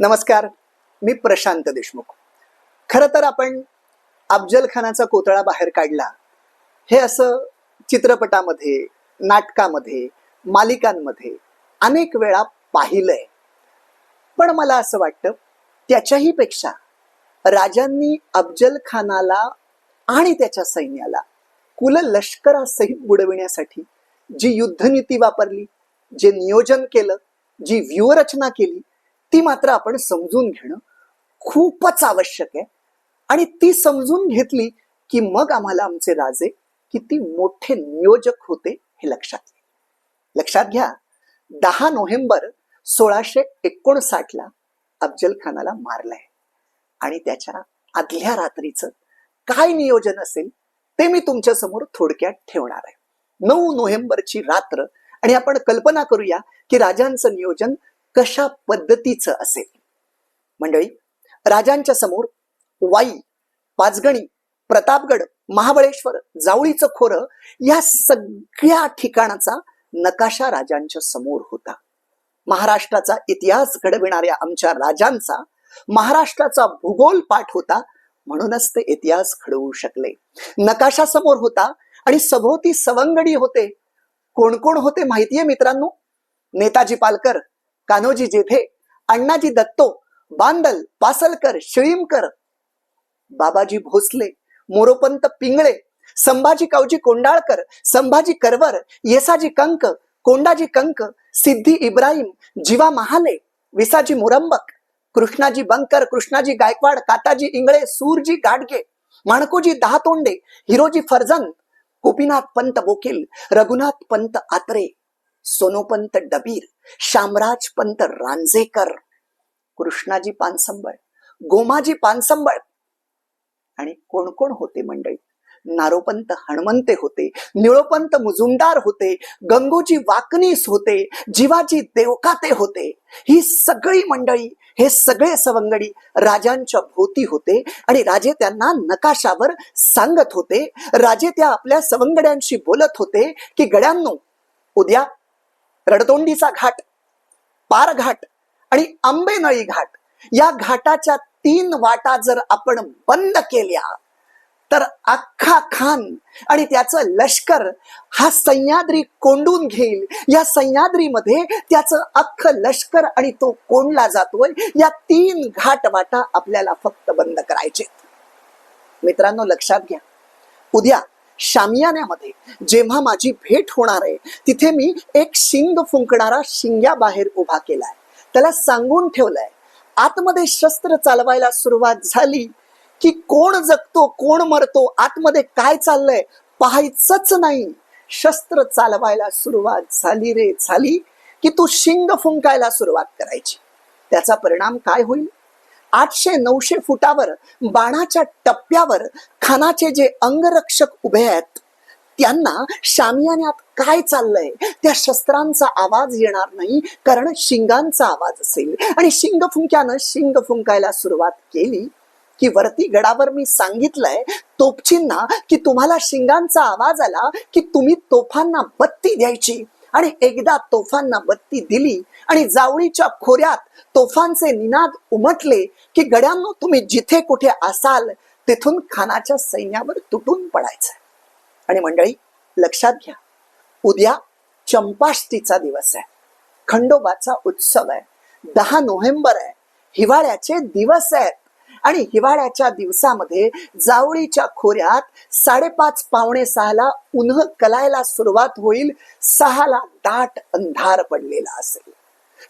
नमस्कार मी प्रशांत देशमुख. खरं तर आपण अफजल खानाचा कोतळा बाहेर काढला. हे असं चित्रपटामध्ये नाटकामध्ये मालिकांमध्ये अनेक वेळा पाहिलंय. पण मला असं वाटतं त्याच्याही पेक्षा राजांनी अफजल खानाला आणि त्याच्या सैन्याला कुल लष्करासहित बुडविण्यासाठी जी युद्धनीती वापरली जे नियोजन केलं जी व्यूहरचना केली ती मात्र आपण समजून घेणं खूपच आवश्यक आहे. आणि ती समजून घेतली की मग आम्हाला आमचे राजे किती मोठे नियोजक होते हे लक्षात लक्षात घ्या दहा नोव्हेंबर सोळाशे एकोणसाठ ला अफजल खानाला मारलंय. आणि त्याच्या आदल्या रात्रीचं काय नियोजन असेल ते मी तुमच्यासमोर थोडक्यात ठेवणार आहे. नऊ नोव्हेंबरची रात्र आणि आपण कल्पना करूया की राजांचं नियोजन कशा पद्धतीचं असेल? मंडळी राजांच्या समोर वाई पाचगणी प्रतापगड महाबळेश्वर जावळीचं खोरं या सगळ्या ठिकाणाचा नकाशा राजांच्या समोर होता. महाराष्ट्राचा इतिहास घडविणाऱ्या आमच्या राजांचा महाराष्ट्राचा भूगोल पाठ होता म्हणूनच ते इतिहास घडवू शकले. नकाशा समोर होता आणि सभोवती सवंगडी होते. कोण कोण होते माहितीये मित्रांनो? नेताजी पालकर कान्होजी जेथे अण्णाजी दत्तो बांदल पासलकर शिळीमकर बाबाजी भोसले मोरोपंत पिंगळे संभाजी कावजी कोंडाळकर संभाजी करवर येसाजी कंक कोंडाजी कंक सिद्धी इब्राहिम जीवा महाले विसाजी मुरंबक कृष्णाजी बंकर कृष्णाजी गायकवाड काताजी इंगळे सूरजी गाडगे माणकोजी दहातोंडे हिरोजी फरजन गोपीनाथ पंत बोकील रघुनाथ पंत आत्रे सोनोपंत डबीर शामराज पंत रांजेकर कृष्णाजी पानसंबळ गोमाजी पानसंबळ. आणि कोण कोण होते मंडळी? नारोपंत हणमंते होते निळोपंत मुजुमदार होते गंगोजी वाकनीस होते जीवाजी देवकाते होते. ही सगळी मंडळी हे सगळे सवंगडी राजांच्या भोवती होते आणि राजे त्यांना नकाशावर सांगत होते. राजे त्या आपल्या सवंगड्यांशी बोलत होते की गड्यांनो उद्या रडतोंडीचा घाट पार घाट आणि आंबेनळी घाट या घाटाच्या तीन वाटा जर आपण बंद केल्या तर अख्खा खान आणि त्याचं लष्कर हा सह्याद्री कोंडून घेईल. या सह्याद्रीमध्ये त्याचं अख्खं लष्कर आणि तो कोंडला जातोय. या तीन घाट वाटा आपल्याला फक्त बंद करायचे मित्रांनो लक्षात घ्या. उद्या शामियान्यामध्ये जेव्हा माझी भेट होणार आहे तिथे मी एक शिंग फुंकणारा शिंग्या बाहेर उभा केलाय. त्याला सांगून ठेवलंय आतमध्ये शस्त्र चालवायला सुरुवात झाली की कोण जगतो कोण मरतो आतमध्ये काय चाललंय पाहायचंच नाही. शस्त्र चालवायला सुरुवात झाली रे झाली की तू शिंग फुंकायला सुरुवात करायची. त्याचा परिणाम काय होईल? आठशे नऊशे फुटावर बाणाच्या टप्प्यावर खानाचे जे अंगरक्षक उभे आहेत त्यांना शामियान्यात काय चाललंय? त्या शस्त्रांचा आवाज येणार नाही कारण शिंगांचा आवाज असेल. आणि शिंग फुंक्यानं शिंग फुंकायला सुरुवात केली की वरती गडावर मी सांगितलंय तोपचींना की तुम्हाला शिंगांचा आवाज आला की तुम्ही तोफांना बत्ती द्यायची. आणि एकदा तोफांना बत्ती दिली आणि जावळीच्या खोऱ्यात तोफांचे निनाद उमटले की गड्यांनो तुम्ही जिथे कुठे असाल तिथून खानाच्या सैन्यावर तुटून पडायचं. आणि मंडळी लक्षात घ्या उद्या चंपाष्टीचा दिवस आहे. खंडोबाचा उत्सव आहे. दहा नोव्हेंबर आहे. हिवाळ्याचे दिवस आहेत. आणि हिवाळ्याच्या दिवसामध्ये जावळीच्या खोऱ्यात साडेपाच पावणे सहाला उन्ह कलायला सुरुवात होईल सहाला दाट अंधार पडलेला असेल.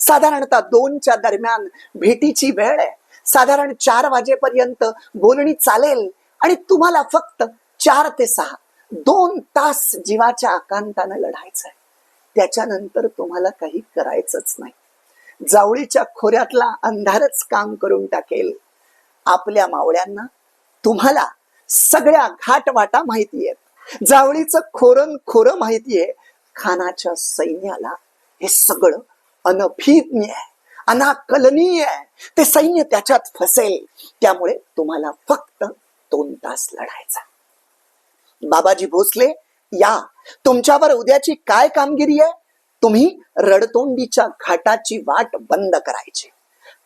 साधारणतः दोनच्या दरम्यान भेटीची वेळ आहे. साधारण चार वाजेपर्यंत बोलणी चालेल आणि तुम्हाला फक्त चार ते सहा दोन तास जीवाच्या आकांतानं लढायचं आहे त्याच्यानंतर तुम्हाला काही करायचंच नाही. जावळीच्या खोऱ्यातला अंधारच काम करून टाकेल. आपल्या मावळ्यांना तुम्हाला सगळ्या घाटवाटा माहिती आहेत. जावळीचं खोरं खोरं माहितीये खानाच्या सैन्याला हे सगळं अनभिज्ञ आहे अनाकलनीय आहे. ते सैन्य त्याच्यात फसेल. त्यामुळे तुम्हाला फक्त दोन तास लढायचा. बाबाजी भोसले या. तुमच्यावर उद्याची काय कामगिरी आहे? तुम्ही रडतोंडीच्या घाटाची वाट बंद करायची.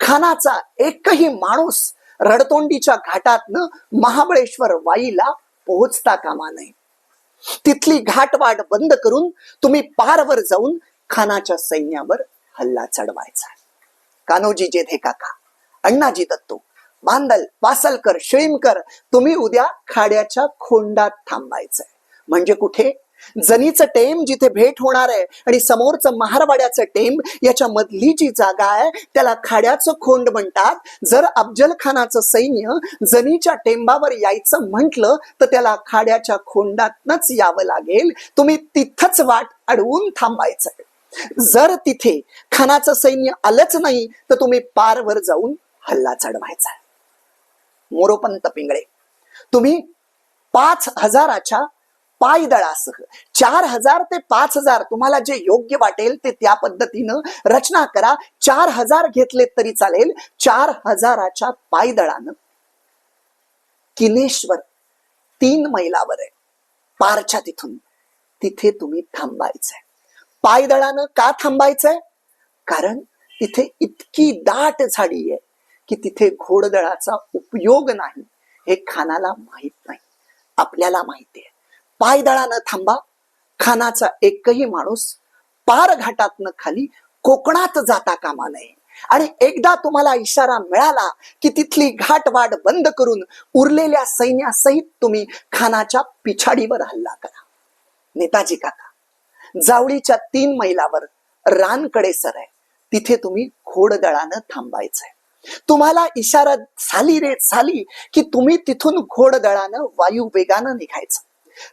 खानाचा एकही माणूस रडतोंडीच्या घाटातनं महाबळेश्वर वाईला पोहोचता कामा नये. तिथली घाटवाट बंद करून तुम्ही पारवर जाऊन खानाच्या सैन्यावर हल्ला चढवायचा. कान्होजी जेधे काका अण्णाजी दत्तो बांदल पासलकर शिळीमकर तुम्ही उद्या खाड्याच्या खोंडात थांबायचंय. म्हणजे कुठे? जनीचं टेम जिथे भेट होणार आहे आणि समोरचं महारवाड्याचं टेम याच्या मधली जी जागा आहे त्याला खाड्याचं खोंड म्हणतात. जर अफजल खानाचं सैन्य जनीच्या टेंबावर यायचं म्हटलं तर त्याला खाड्याच्या खोंडातनच यावं लागेल. तुम्ही तिथंच वाट अडवून थांबायचं जर तिथे खानाचं सैन्य आलंच नाही तर तुम्ही पारवर जाऊन हल्ला चढवायचा मोरोपंत पिंगळे तुम्ही पाच हजाराच्या पायदळासह चार हजार ते पाच हजार तुम्हाला जे योग्य वाटेल ते त्या पद्धतीनं रचना करा. चार हजार घेतले तरी चालेल. चार हजाराच्या पायदळानं किनेश्वर तीन मैलावर आहे. पारच्या तिथून. तिथे तुम्ही थांबायचंय. पायदळानं का थांबायचंय? कारण तिथे इतकी दाट झाडी आहे की तिथे घोडदळाचा उपयोग नाही. हे खानाला माहीत नाही. आपल्याला माहिती आहे. पायदळानं थांबा. खानाचा एकही माणूस पार घाटातनं खाली कोकणात जाता कामा नये. आणि एकदा तुम्हाला इशारा मिळाला की तिथली घाटवाट बंद करून उरलेल्या सैन्यासहित तुम्ही खानाच्या पिछाडीवर हल्ला करा. नेताजी काका जावळीच्या तीन मैलावर रानकडे सर आहे. तिथे तुम्ही घोडदळानं थांबायचंय. तुम्हाला इशारा झाली रे झाली की तुम्ही तिथून घोडदळानं वायू वेगानं निघायचं.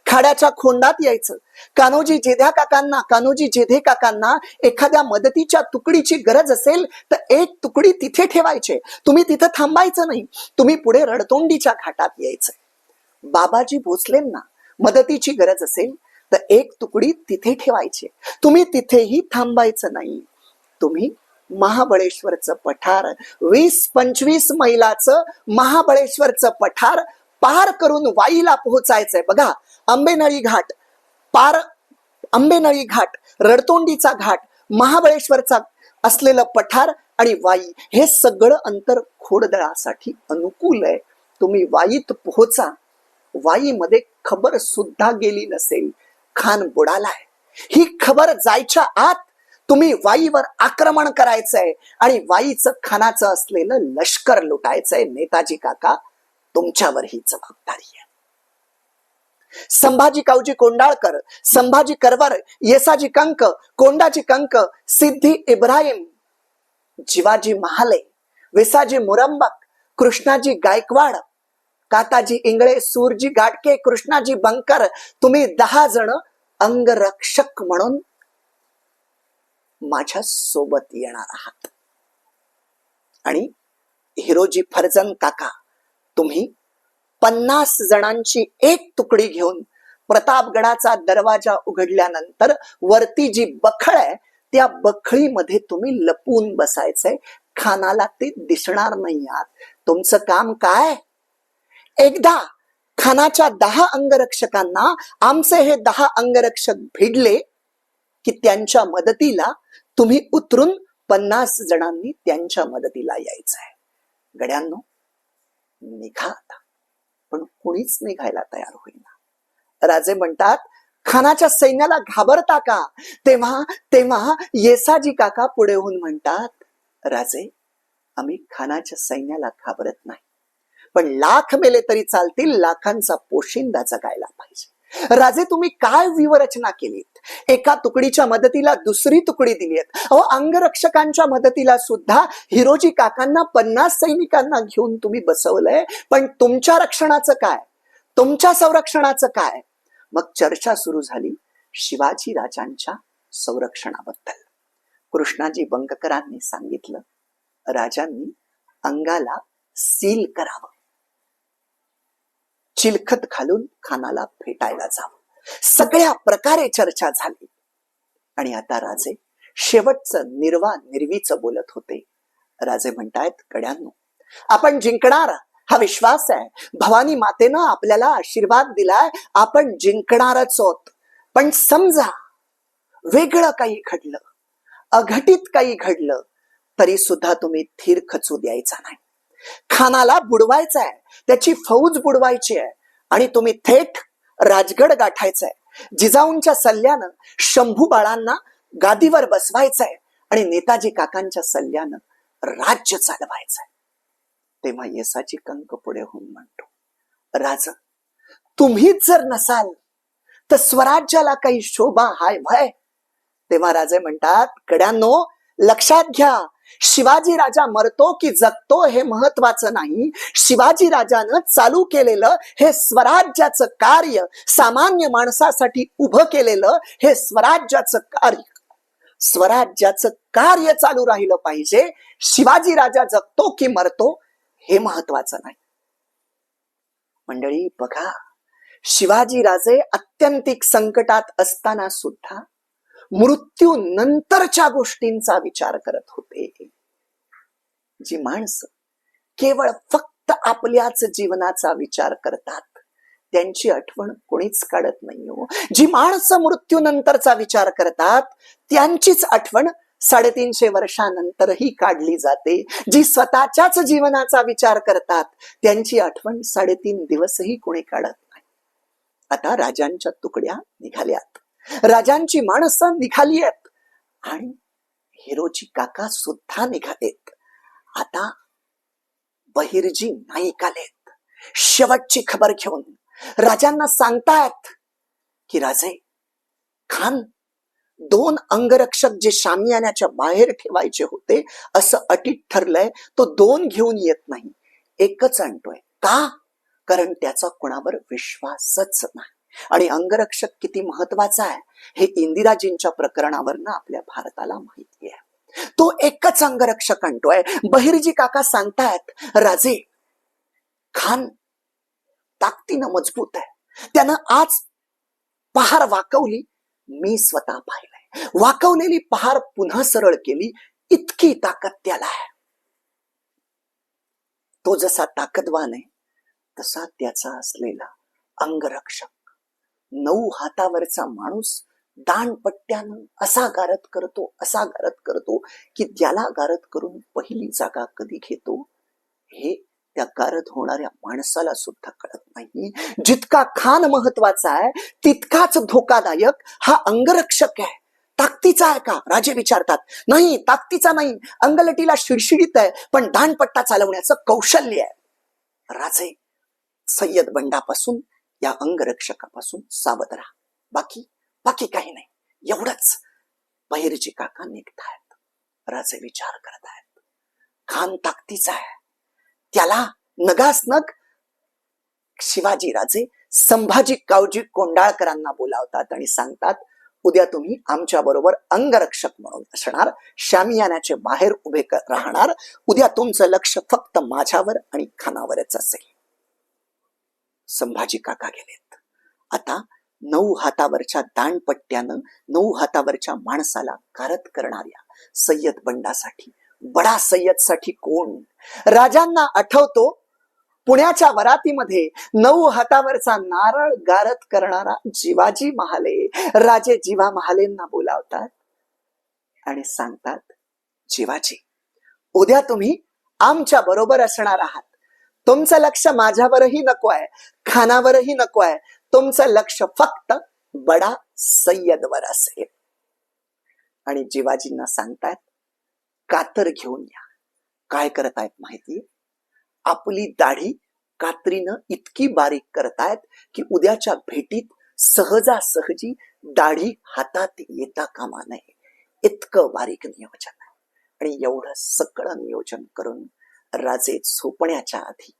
खाड्याच्या खोंडात यायचं. कान्होजी जेध्या काकांना कान्होजी जेधे काकांना एखाद्या मदतीच्या तुकडीची गरज असेल तर एक तुकडी तिथे ठेवायचे. तुम्ही तिथं थांबायचं नाही. तुम्ही पुढे रडतोंडीच्या घाटात यायचं. बाबाजी भोसलेंना मदतीची गरज असेल तर एक तुकडी तिथे ठेवायची. तुम्ही तिथेही थांबायचं नाही. तुम्ही महाबळेश्वरचं पठार वीस पंचवीस मैलाचं महाबळेश्वरचं पठार पार करून वाईला पोहोचायचंय. बघा आंबेनळी घाट पार आंबेनळी घाट रडतोंडीचा घाट महाबळेश्वरचा असलेलं पठार आणि वाई हे सगळं अंतर खोडदळासाठी अनुकूल आहे. तुम्ही वाईत पोहोचा. वाईमध्ये खबर सुद्धा गेली नसेल. खान बुडालाय. ही खबर जायच्या आत तुम्ही वाईवर आक्रमण करायचंय आणि वाईचं खानाचं असलेलं लष्कर लुटायचंय नेताजी काका. तुमच्यावर ही जबाबदारी आहे. संभाजी कावजी कोंडाळकर संभाजी करवर येसाजी कंक कोंडाजी कंक सिद्धी इब्राहिम जिवाजी महाले विसाजी मुरंबक कृष्णाजी गायकवाड काताजी इंगळे सूरजी गाटके कृष्णाजी बंकर तुम्ही दहा जण अंगरक्षक म्हणून माझ्या सोबत येणार आहात. आणि हिरोजी फरजन काका तुम्ही पन्नास जणांची एक तुकडी घेऊन प्रतापगडाचा दरवाजा उघडल्यानंतर वरती जी बखळ आहे त्या बखळीमध्ये तुम्ही लपून बसायचंय. खानाला ते दिसणार नाही आहात. तुमचं काम काय? एकदा खानाच्या दहा अंगरक्षकांना आमचे हे दहा अंगरक्षक भिडले की त्यांच्या मदतीला तुम्ही उतरून पन्नास जणांनी त्यांच्या मदतीला यायचं आहे गड्यांनो निघा आता. पण कुणीच निघायला तयार होईना. राजे म्हणतात खानाच्या सैन्याला घाबरता का? तेव्हा तेव्हा येसाजी काका पुढे होऊन म्हणतात राजे आम्ही खानाच्या सैन्याला घाबरत नाही. पण लाख मेले तरी चालतील लाखांचा पोशिंदा जगायला पाहिजे. राजे तुम्ही काय व्यूहरचना केलीत? एका तुकडीच्या मदतीला दुसरी तुकडी दिली अहो अंगरक्षकांच्या मदतीला सुद्धा हिरोजी काकांना पन्नास सैनिकांना घेऊन तुम्ही बसवलंय. पण तुमच्या रक्षणाचं काय? तुमच्या संरक्षणाचं काय? मग चर्चा सुरू झाली शिवाजी राजांच्या संरक्षणाबद्दल. कृष्णाजी बंककरांनी सांगितलं राजांनी अंगाला सील करावं. चिलखत घालून खानाला फेटायला जावं. सगळ्या प्रकारे चर्चा झाली. आणि आता राजे शेवटचं निर्वा निर्वीच बोलत होते. राजे म्हणतायत कड्यांनो आपण जिंकणार. हा विश्वास आहे. भवानी मातेनं आपल्याला आशीर्वाद दिलाय. आपण जिंकणारच आहोत. पण समजा वेगळं काही घडलं अघटित काही घडलं तरी सुद्धा तुम्ही थीर खचू द्यायचा नाही. खानाला बुडवायचा आहे त्याची फौज बुडवायची आहे. आणि तुम्ही थेट राजगड गाठायचा आहे जिजाऊंच्या सल्ल्यानं शंभू बाळांना गादीवर बसवायचंय. आणि नेताजी काकांच्या सल्ल्यानं राज्य चालवायचंय. तेव्हा येसाची कंक पुढे होऊन म्हणतो राज तुम्हीच जर नसाल तर स्वराज्याला काही शोभा हाय भय तेव्हा राजे म्हणतात कड्यांनो लक्षात घ्या. शिवाजी राजा मरतो की जगतो हे महत्वाचं नाही. शिवाजी राजानं चालू केलेलं हे स्वराज्याचं कार्य सामान्य माणसासाठी उभं केलेलं हे स्वराज्याचं कार्य. स्वराज्याचं कार्य चालू राहिलं पाहिजे. शिवाजी राजा जगतो की मरतो हे महत्वाचं नाही. मंडळी बघा शिवाजी राजे अत्यंतिक संकटात असताना सुद्धा मृत्यू नंतरच्या गोष्टींचा विचार करत होते. जी माणसं केवळ फक्त आपल्याच जीवनाचा विचार करतात त्यांची आठवण कोणीच काढत नाही हो. जी माणसं मृत्यूनंतरचा विचार करतात त्यांचीच आठवण साडेतीनशे वर्षानंतरही काढली जाते. जी स्वतःच्याच जीवनाचा विचार करतात त्यांची आठवण साडेतीन दिवसही कोणी काढत नाही. आता राजांच्या तुकड्या निघाल्यात. राजांची माणसं निघाली आहेत. आणि हिरोची काका सुद्धा निघालेत. आता बहिरजी नाईक आलेत. शेवटची खबर घेऊन राजांना सांगतायत की राजे खान दोन अंगरक्षक जे शामियान्याच्या बाहेर ठेवायचे होते असं अटीत ठरलंय तो दोन घेऊन येत नाही. एकच आणतोय. का? कारण त्याचा कोणावर विश्वासच नाही. आणि अंगरक्षक किती महत्त्वाचा आहे हे इंदिराजींच्या प्रकरणावरनं आपल्या भारताला माहिती आहे. तो एकच अंगरक्षक आणतोय. बहिरजी काका सांगतायत राजे खान ताकदीनं मजबूत आहे. त्यानं आज पहार वाकवली मी स्वतः पाहिलंय. वाकवलेली पहार पुन्हा सरळ केली इतकी ताकद त्याला आहे. तो जसा ताकदवान आहे तसा त्याचा असलेला अंगरक्षक नऊ हातावरचा माणूस दानपट्ट्यानं असा गारद करतो असा गारद करतो की त्याला गारद करून पहिली जागा कधी घेतो? हे त्या गारद होणाऱ्या माणसाला सुद्धा कळत नाही. जितका खान महत्त्वाचा आहे तितकाच धोकादायक हा अंगरक्षक आहे. ताकदीचा आहे का? राजे विचारतात. नाही ताकदीचा नाही. अंगलटीला शिडशिडीत आहे पण दानपट्टा चालवण्याचं कौशल्य आहे. राजे सय्यद बंडापासून या अंगरक्षकापासून सावध राहा. बाकी बाकी काही नाही. एवढंच. बहिरजी काका निघतायत. राजे विचार करत आहेत खान ताकदीचा आहे. त्याला नगास नग शिवाजी राजे संभाजी कावजी कोंडाळकरांना बोलावतात आणि सांगतात उद्या तुम्ही आमच्या बरोबर अंगरक्षक म्हणून असणार शामियानाचे बाहेर उभे राहणार. उद्या तुमचं लक्ष फक्त माझ्यावर आणि खानावरच असेल. संभाजी काका गेलेत. आता नऊ हातावरच्या दाणपट्ट्यानं नऊ हातावरच्या माणसाला कारत करणाऱ्या सय्यद बंडासाठी. बडा सय्यदसाठी कोण? राजांना आठवतो पुण्याच्या वरातीमध्ये नऊ हातावरचा नारळ गारत करणारा जिवाजी महाले. राजे जिवा महालेंना बोलावतात आणि सांगतात जिवाजी उद्या तुम्ही आमच्या बरोबर असणार आहात. तुमचं लक्ष माझ्यावरही नको आहे खानावरही नको आहे. तुमचं लक्ष फक्त बडा सय्यदवर असेल. आणि जिवाजींना सांगतायत कातर घेऊन या. काय करतायत माहिती? आपली दाढी कात्रीनं इतकी बारीक करतायत की उद्याच्या भेटीत सहजासहजी दाढी हातात येता कामा नये. इतकं बारीक नियोजन आहे. आणि एवढं सगळं नियोजन करून राजे झोपण्याच्या आधी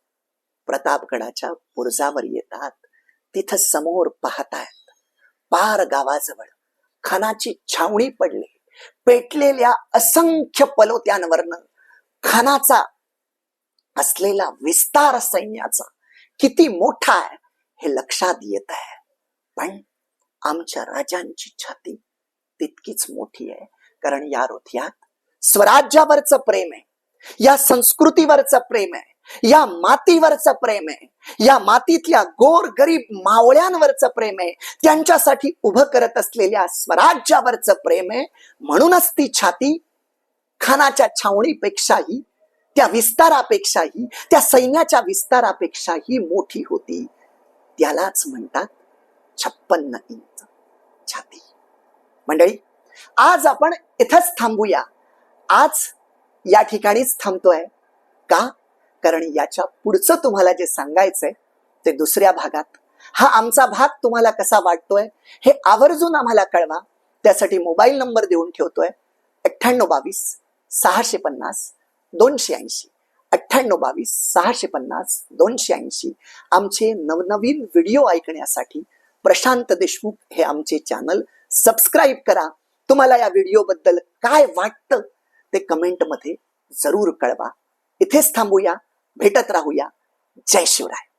प्रतापगडाच्या बुरजावर येतात. तिथं समोर पाहतायत. पार गावाजवळ खानाची छावणी पडली. पेटलेल्या असंख्य पलोत्यांवरनं खानाचा असलेला विस्तार सैन्याचा किती मोठा आहे हे लक्षात येत आहे. पण आमच्या राजांची छाती तितकीच मोठी आहे. कारण या रोथ्यात स्वराज्यावरच प्रेम आहे. या संस्कृतीवरचं प्रेम आहे या मातीवरचं प्रेम आहे या मातीतल्या गोर गरीब मावळ्यांवरचं प्रेम आहे त्यांच्यासाठी उभं करत असलेल्या स्वराज्यावरचं प्रेम आहे म्हणूनच ती छाती खानाच्या छावणीपेक्षाही त्या विस्तारापेक्षाही त्या सैन्याच्या विस्तारापेक्षाही मोठी होती. त्यालाच म्हणतात छप्पन्न इंच छाती. मंडळी आज आपण इथंच थांबूया. आज या ठिकाणीच थांबतोय. का? कारण याच्या पुढचं तुम्हाला जे सांगायचंय ते दुसऱ्या भागात. हा आमचा भाग तुम्हाला कसा वाटतोय हे आवर्जून आम्हाला कळवा. त्यासाठी मोबाईल नंबर देऊन ठेवतोय अठ्ठ्याण्णव बावीस सहाशे पन्नास दोनशे ऐंशी. अठ्ठ्याण्णव बावीस सहाशे पन्नास दोनशे ऐंशी. आमचे नवनवीन व्हिडिओ ऐकण्यासाठी प्रशांत देशमुख हे आमचे चॅनल सबस्क्राईब करा. तुम्हाला या व्हिडिओ बद्दल काय वाटतं ते कमेंटमध्ये जरूर कळवा. इथेच थांबूया. भेटत राहूया. जय शिवराय.